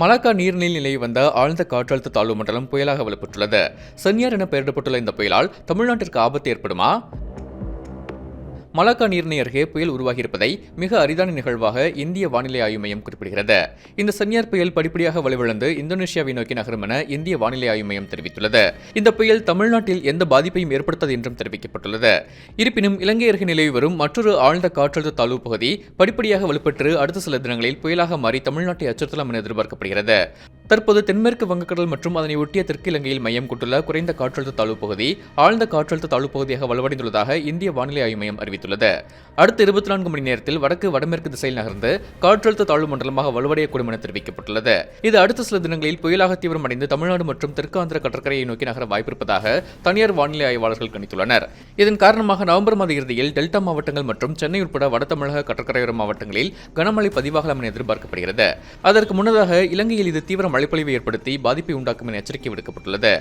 Malacca நீர்நிலை நிலையை வந்த ஆழ்ந்த காற்றழுத்த தாழ்வு மண்டலம் புயலாக வலுப்பெற்றுள்ளது. சென்னியார் என பெயரிடப்பட்டுள்ள இந்த புயலால் தமிழ்நாட்டிற்கு ஆபத்து ஏற்படுமா? மலாக்கா நீர்நிலை அருகே புயல் உருவாகியிருப்பதை மிக அரிதான நிகழ்வாக இந்திய வானிலை ஆய்வு மையம் குறிப்பிடுகிறது. இந்த சன்னியார் புயல் படிப்படியாக வலுவிழந்து இந்தோனேஷியாவை நோக்கி நகரும் என இந்திய வானிலை ஆய்வு மையம் தெரிவித்துள்ளது. இந்த புயல் தமிழ்நாட்டில் எந்த பாதிப்பையும் ஏற்படுத்தாது என்றும் தெரிவிக்கப்பட்டுள்ளது. இருப்பினும் இலங்கை அருகே நிலவி வரும் மற்றொரு ஆழ்ந்த காற்றழுத்த தாழ்வு பகுதி படிப்படியாக வலுப்பெற்று அடுத்த சில தினங்களில் புயலாக மாறி தமிழ்நாட்டை அச்சுறுத்தலாம் என எதிர்பார்க்கப்படுகிறது. தற்போது தென்மேற்கு வங்கக்கடல் மற்றும் அதனை ஒட்டிய தெற்கு இலங்கையில் மையம் கொண்டுள்ள குறைந்த காற்றழுத்த தாழ்வு பகுதி ஆழ்ந்த காற்றழுத்த தாழ்வு பகுதியாக வலுவடைந்துள்ளதாக இந்திய வானிலை ஆய்வு மையம் அறிவித்துள்ளது. அடுத்த இருபத்தி நான்கு மணி நேரத்தில் வடக்கு வடமேற்கு திசையில் நகர்ந்து காற்றழுத்த தாழ்வு மண்டலமாக வலுவடையக்கூடும் என தெரிவிக்கப்பட்டுள்ளது. இது அடுத்த சில தினங்களில் புயலாக தீவிரமடைந்து தமிழ்நாடு மற்றும் தெற்கு ஆந்திர கடற்கரையை நோக்கி நகர வாய்ப்பிருப்பதாக தனியார் வானிலை ஆய்வாளர்கள் கணித்துள்ளனர். இதன் காரணமாக நவம்பர் மாத இறுதியில் டெல்டா மாவட்டங்கள் மற்றும் சென்னை உட்பட வட தமிழக கடற்கரையோர மாவட்டங்களில் கனமழை பதிவாகலாம் என எதிர்பார்க்கப்படுகிறது. அதற்கு முன்னதாக இலங்கையில் இது தீவிரம் மழைப்பொழிவு ஏற்படுத்தி பாதிப்பை உண்டாக்கும் என எச்சரிக்கை விடுக்கப்பட்டுள்ளது.